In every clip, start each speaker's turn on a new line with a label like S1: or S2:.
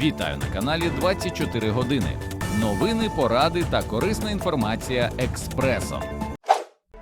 S1: Вітаю на каналі 24 години. Новини, поради та корисна інформація експресом.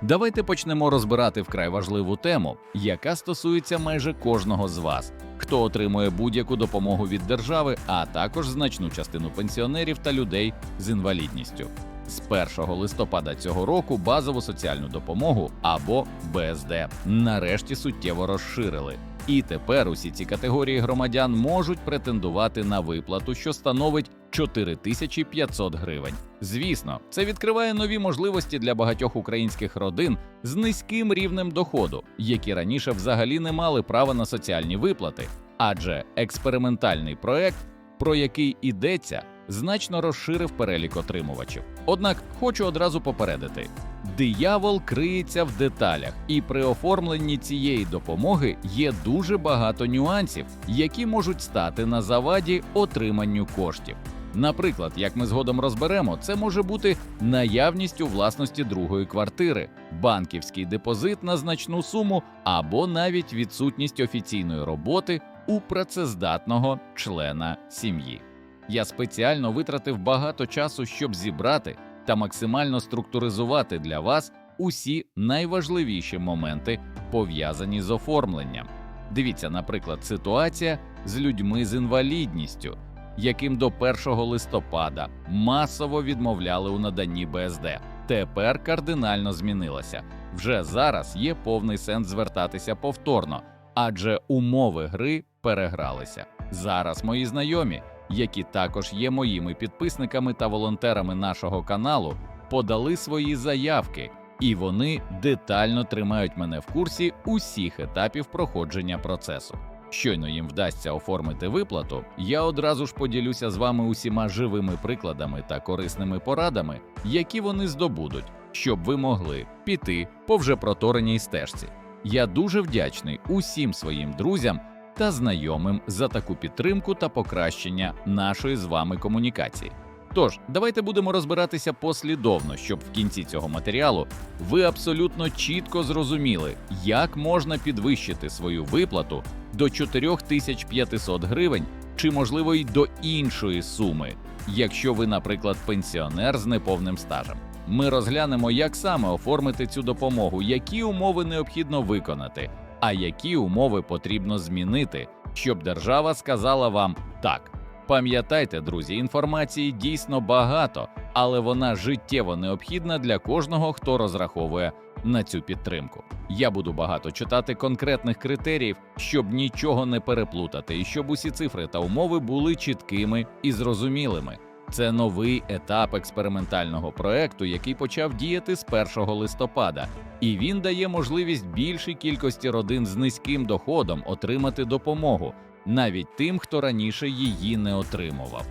S1: Давайте почнемо розбирати вкрай важливу тему, яка стосується майже кожного з вас, хто отримує будь-яку допомогу від держави, а також значну частину пенсіонерів та людей з інвалідністю. З 1 листопада цього року базову соціальну допомогу або БСД нарешті суттєво розширили. І тепер усі ці категорії громадян можуть претендувати на виплату, що становить 4500 гривень. Звісно, це відкриває нові можливості для багатьох українських родин з низьким рівнем доходу, які раніше взагалі не мали права на соціальні виплати, адже експериментальний проект, про який ідеться, значно розширив перелік отримувачів. Однак хочу одразу попередити: диявол криється в деталях, і при оформленні цієї допомоги є дуже багато нюансів, які можуть стати на заваді отриманню коштів. Наприклад, як ми згодом розберемо, це може бути наявність у власності другої квартири, банківський депозит на значну суму або навіть відсутність офіційної роботи у працездатного члена сім'ї. Я спеціально витратив багато часу, щоб зібрати та максимально структуризувати для вас усі найважливіші моменти, пов'язані з оформленням. Дивіться, наприклад, ситуація з людьми з інвалідністю, яким до 1 листопада масово відмовляли у наданні БСД. Тепер кардинально змінилося. Вже зараз є повний сенс звертатися повторно, адже умови гри перегралися. Зараз мої знайомі, які також є моїми підписниками та волонтерами нашого каналу, подали свої заявки, і вони детально тримають мене в курсі усіх етапів проходження процесу. Щойно їм вдасться оформити виплату, я одразу ж поділюся з вами усіма живими прикладами та корисними порадами, які вони здобудуть, щоб ви могли піти по вже протореній стежці. Я дуже вдячний усім своїм друзям та знайомим за таку підтримку та покращення нашої з вами комунікації. Тож, давайте будемо розбиратися послідовно, щоб в кінці цього матеріалу ви абсолютно чітко зрозуміли, як можна підвищити свою виплату до 4500 гривень чи, можливо, й до іншої суми, якщо ви, наприклад, пенсіонер з неповним стажем. Ми розглянемо, як саме оформити цю допомогу, які умови необхідно виконати, а які умови потрібно змінити, щоб держава сказала вам так. Пам'ятайте, друзі, інформації дійсно багато, але вона життєво необхідна для кожного, хто розраховує на цю підтримку. Я буду багато читати конкретних критеріїв, щоб нічого не переплутати, і щоб усі цифри та умови були чіткими і зрозумілими. Це новий етап експериментального проекту, який почав діяти з 1 листопада, і він дає можливість більшій кількості родин з низьким доходом отримати допомогу, навіть тим, хто раніше її не отримував.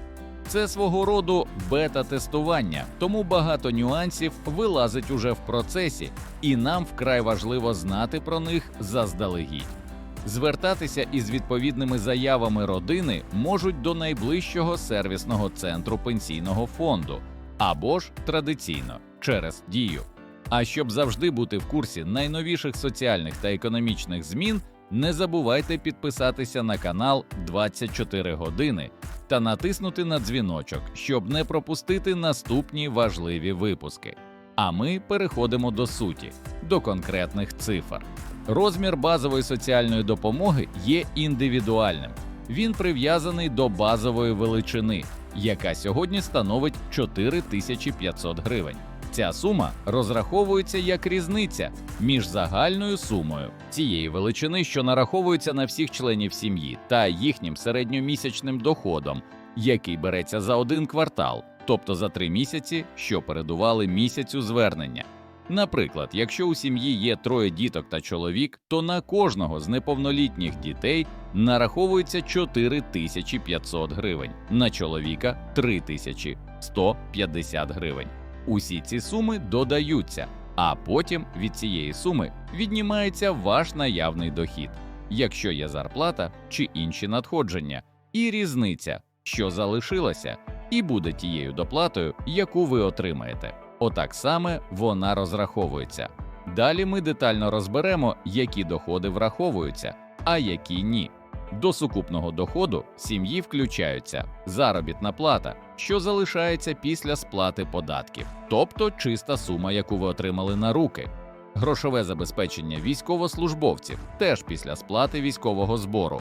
S1: Це свого роду бета-тестування, тому багато нюансів вилазить уже в процесі, і нам вкрай важливо знати про них заздалегідь. Звертатися із відповідними заявами родини можуть до найближчого сервісного центру пенсійного фонду або ж традиційно через дію. А щоб завжди бути в курсі найновіших соціальних та економічних змін, не забувайте підписатися на канал 24 години та натиснути на дзвіночок, щоб не пропустити наступні важливі випуски. А ми переходимо до суті, до конкретних цифр. Розмір базової соціальної допомоги є індивідуальним. Він прив'язаний до базової величини, яка сьогодні становить 4500 гривень. Ця сума розраховується як різниця між загальною сумою цієї величини, що нараховується на всіх членів сім'ї, та їхнім середньомісячним доходом, який береться за один квартал, тобто за три місяці, що передували місяцю звернення. Наприклад, якщо у сім'ї є троє діток та чоловік, то на кожного з неповнолітніх дітей нараховується 4500 гривень, на чоловіка 3150 гривень. Усі ці суми додаються, а потім від цієї суми віднімається ваш наявний дохід, якщо є зарплата чи інші надходження, і різниця, що залишилася, і буде тією доплатою, яку ви отримаєте. Отак саме вона розраховується. Далі ми детально розберемо, які доходи враховуються, а які ні. До сукупного доходу сім'ї включаються заробітна плата, що залишається після сплати податків, тобто чиста сума, яку ви отримали на руки, грошове забезпечення військовослужбовців теж після сплати військового збору,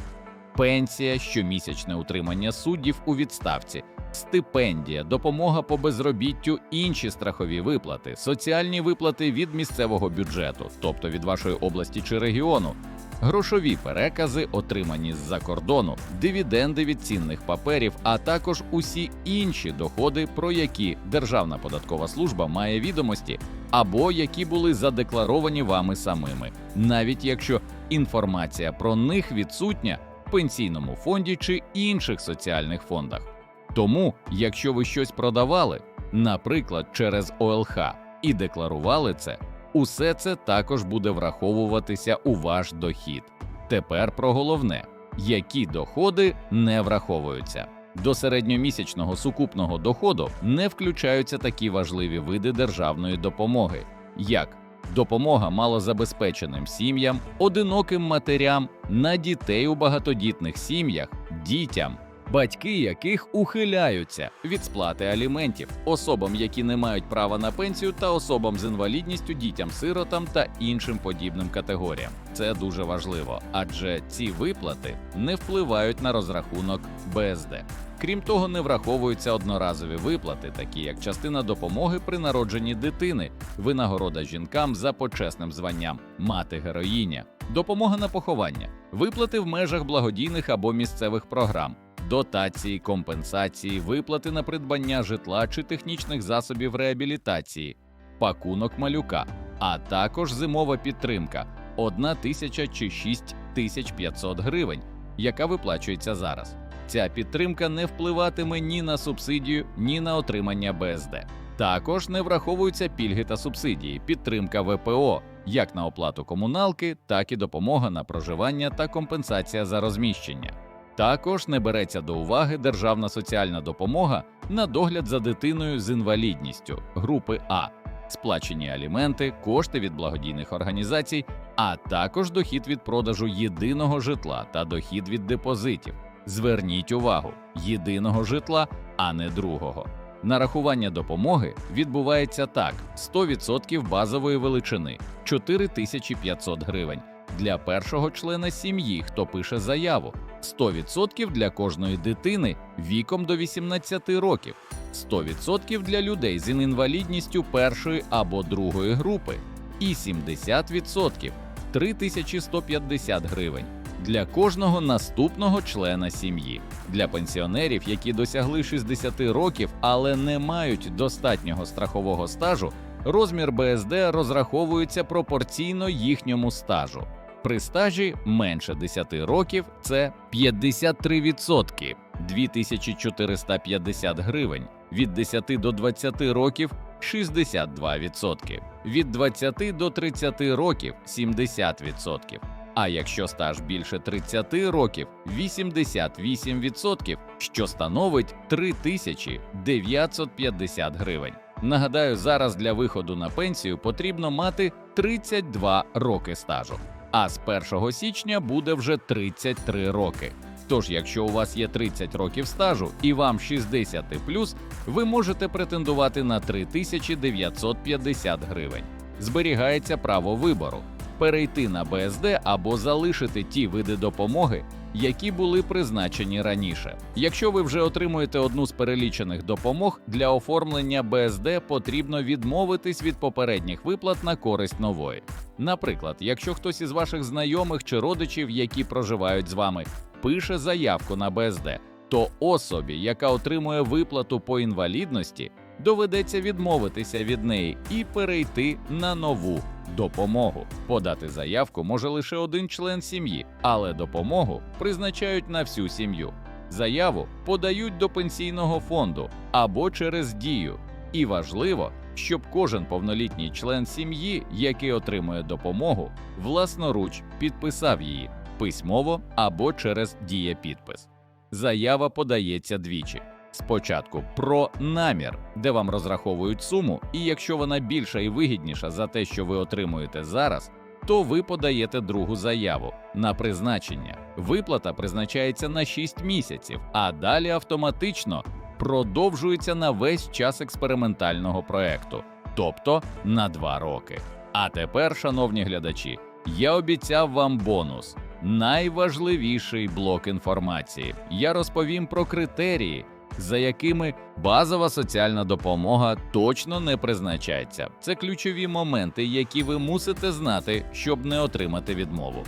S1: пенсія, щомісячне утримання суддів у відставці, стипендія, допомога по безробіттю, інші страхові виплати, соціальні виплати від місцевого бюджету, тобто від вашої області чи регіону. Грошові перекази, отримані з-за кордону, дивіденди від цінних паперів, а також усі інші доходи, про які Державна податкова служба має відомості, або які були задекларовані вами самими, навіть якщо інформація про них відсутня в пенсійному фонді чи інших соціальних фондах. Тому, якщо ви щось продавали, наприклад, через ОЛХ, і декларували це, усе це також буде враховуватися у ваш дохід. Тепер про головне, які доходи не враховуються. До середньомісячного сукупного доходу не включаються такі важливі види державної допомоги, як допомога малозабезпеченим сім'ям, одиноким матерям, на дітей у багатодітних сім'ях, дітям, батьки яких ухиляються від сплати аліментів, особам, які не мають права на пенсію, та особам з інвалідністю, дітям-сиротам та іншим подібним категоріям. Це дуже важливо, адже ці виплати не впливають на розрахунок БСД. Крім того, не враховуються одноразові виплати, такі як частина допомоги при народженні дитини, винагорода жінкам за почесним званням, мати героїня, допомога на поховання, виплати в межах благодійних або місцевих програм, дотації, компенсації, виплати на придбання житла чи технічних засобів реабілітації, пакунок малюка, а також зимова підтримка 1 тисяча чи 6 тисяч 500 гривень, яка виплачується зараз. Ця підтримка не впливатиме ні на субсидію, ні на отримання БСД. Також не враховуються пільги та субсидії, підтримка ВПО, як на оплату комуналки, так і допомога на проживання та компенсація за розміщення. Також не береться до уваги державна соціальна допомога на догляд за дитиною з інвалідністю групи А, сплачені аліменти, кошти від благодійних організацій, а також дохід від продажу єдиного житла та дохід від депозитів. Зверніть увагу єдиного житла, а не другого. Нарахування допомоги відбувається так: 100% базової величини 4500 гривень для першого члена сім'ї, хто пише заяву, 100% для кожної дитини віком до 18 років, 100% для людей з інвалідністю першої або другої групи, і 70% 3150 гривень для кожного наступного члена сім'ї. Для пенсіонерів, які досягли 60 років, але не мають достатнього страхового стажу, розмір БСД розраховується пропорційно їхньому стажу. При стажі менше 10 років це 53%, 2450 гривень, від 10 до 20 років 62%, від 20 до 30 років 70%. А якщо стаж більше 30 років 88%, що становить 3950 гривень. Нагадаю, зараз для виходу на пенсію потрібно мати 32 роки стажу, а з 1 січня буде вже 33 роки. Тож, якщо у вас є 30 років стажу і вам 60 ви можете претендувати на 3950 гривень. Зберігається право вибору перейти на БСД або залишити ті види допомоги, які були призначені раніше. Якщо ви вже отримуєте одну з перелічених допомог, для оформлення БСД потрібно відмовитись від попередніх виплат на користь нової. Наприклад, якщо хтось із ваших знайомих чи родичів, які проживають з вами, пише заявку на БСД, то особі, яка отримує виплату по інвалідності, доведеться відмовитися від неї і перейти на нову допомогу. Подати заявку може лише один член сім'ї, але допомогу призначають на всю сім'ю. Заяву подають до пенсійного фонду або через дію. І важливо, щоб кожен повнолітній член сім'ї, який отримує допомогу, власноруч підписав її письмово або через дієпідпис. Заява подається двічі. Спочатку про намір, де вам розраховують суму, і якщо вона більша і вигідніша за те, що ви отримуєте зараз, то ви подаєте другу заяву на призначення. Виплата призначається на 6 місяців, а далі автоматично продовжується на весь час експериментального проекту, тобто на 2 роки. А тепер, шановні глядачі, я обіцяв вам бонус. Найважливіший блок інформації. Я розповім про критерії, за якими базова соціальна допомога точно не призначається. Це ключові моменти, які ви мусите знати, щоб не отримати відмову.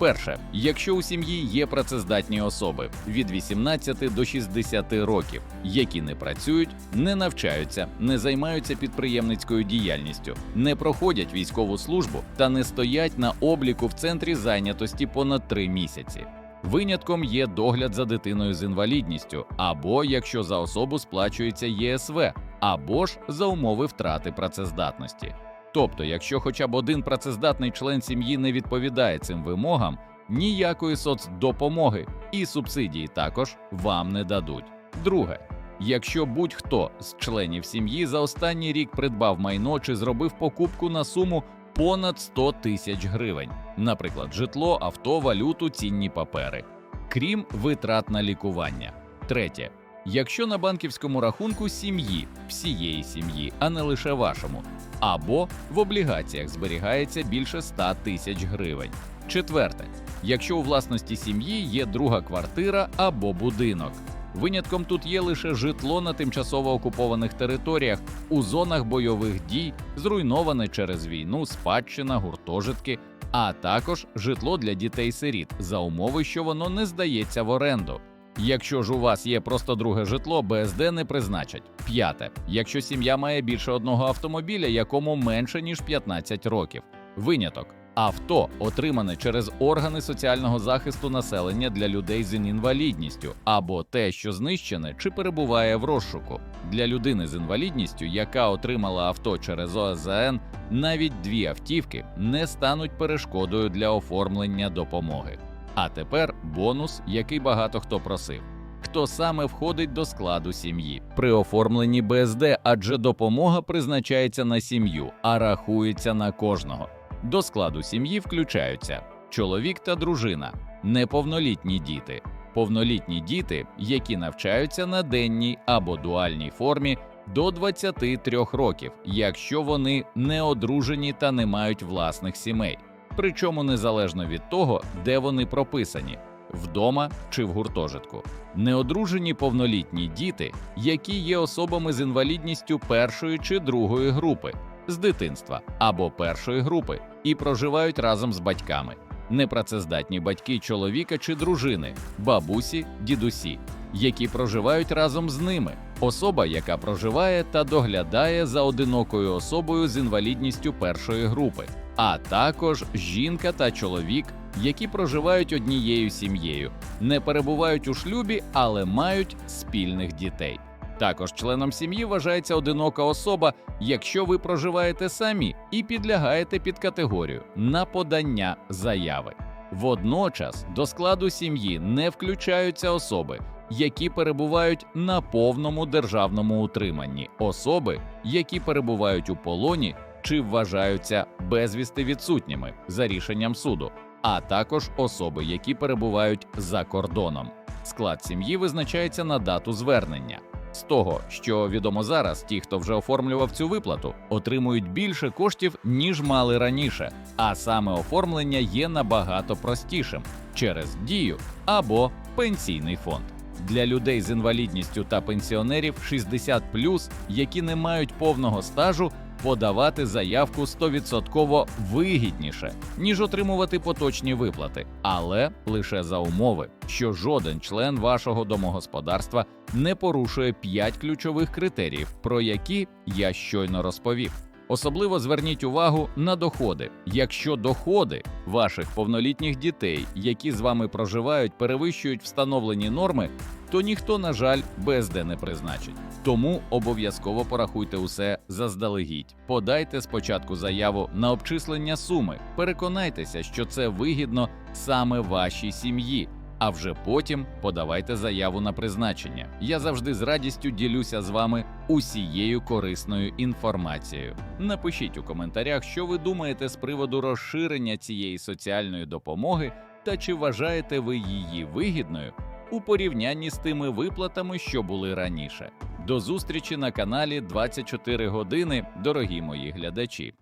S1: Перше, якщо у сім'ї є працездатні особи від 18 до 60 років, які не працюють, не навчаються, не займаються підприємницькою діяльністю, не проходять військову службу та не стоять на обліку в центрі зайнятості понад 3 місяці. Винятком є догляд за дитиною з інвалідністю, або якщо за особу сплачується ЄСВ, або ж за умови втрати працездатності. Тобто, якщо хоча б один працездатний член сім'ї не відповідає цим вимогам, ніякої соцдопомоги і субсидії також вам не дадуть. Друге, якщо будь-хто з членів сім'ї за останній рік придбав майно чи зробив покупку на суму понад 100 тисяч гривень, наприклад, житло, авто, валюту, цінні папери, крім витрат на лікування. Третє. Якщо на банківському рахунку сім'ї, всієї сім'ї, а не лише вашому, або в облігаціях зберігається більше 100 тисяч гривень. Четверте, якщо у власності сім'ї є друга квартира або будинок. Винятком тут є лише житло на тимчасово окупованих територіях у зонах бойових дій, зруйноване через війну, спадщина, гуртожитки, а також житло для дітей-сиріт за умови, що воно не здається в оренду. Якщо ж у вас є просто друге житло, БСД не призначать. П'яте. Якщо сім'я має більше одного автомобіля, якому менше ніж 15 років. Виняток. Авто отримане через органи соціального захисту населення для людей з інвалідністю, або те, що знищене чи перебуває в розшуку. Для людини з інвалідністю, яка отримала авто через ОСЗН, навіть дві автівки не стануть перешкодою для оформлення допомоги. А тепер бонус, який багато хто просив. Хто саме входить до складу сім'ї при оформленні БСД, адже допомога призначається на сім'ю, а рахується на кожного. До складу сім'ї включаються чоловік та дружина, неповнолітні діти, повнолітні діти, які навчаються на денній або дуальній формі до 23 років, якщо вони не одружені та не мають власних сімей. Причому незалежно від того, де вони прописані вдома чи в гуртожитку. Неодружені повнолітні діти, які є особами з інвалідністю першої чи другої групи з дитинства або першої групи і проживають разом з батьками, непрацездатні батьки чоловіка чи дружини, бабусі, дідусі, які проживають разом з ними, особа, яка проживає та доглядає за одинокою особою з інвалідністю першої групи а також жінка та чоловік, які проживають однією сім'єю, не перебувають у шлюбі, але мають спільних дітей. Також членом сім'ї вважається одинока особа, якщо ви проживаєте самі і підлягаєте під категорію на подання заяви. Водночас до складу сім'ї не включаються особи, які перебувають на повному державному утриманні, особи, які перебувають у полоні чи вважаються безвісти відсутніми за рішенням суду, а також особи, які перебувають за кордоном. Склад сім'ї визначається на дату звернення. З того, що відомо зараз, ті, хто вже оформлював цю виплату, отримують більше коштів, ніж мали раніше, а саме оформлення є набагато простішим через дію або пенсійний фонд. Для людей з інвалідністю та пенсіонерів 60+, які не мають повного стажу, подавати заявку 100% вигідніше, ніж отримувати поточні виплати, але лише за умови, що жоден член вашого домогосподарства не порушує 5 ключових критеріїв, про які я щойно розповів. Особливо зверніть увагу на доходи. Якщо доходи ваших повнолітніх дітей, які з вами проживають, перевищують встановлені норми, то ніхто, на жаль, БСД не призначить. Тому обов'язково порахуйте усе заздалегідь. Подайте спочатку заяву на обчислення суми. Переконайтеся, що це вигідно саме вашій сім'ї. А вже потім подавайте заяву на призначення. Я завжди з радістю ділюся з вами усією корисною інформацією. Напишіть у коментарях, що ви думаєте з приводу розширення цієї соціальної допомоги та чи вважаєте ви її вигідною у порівнянні з тими виплатами, що були раніше. До зустрічі на каналі 24 години, дорогі мої глядачі.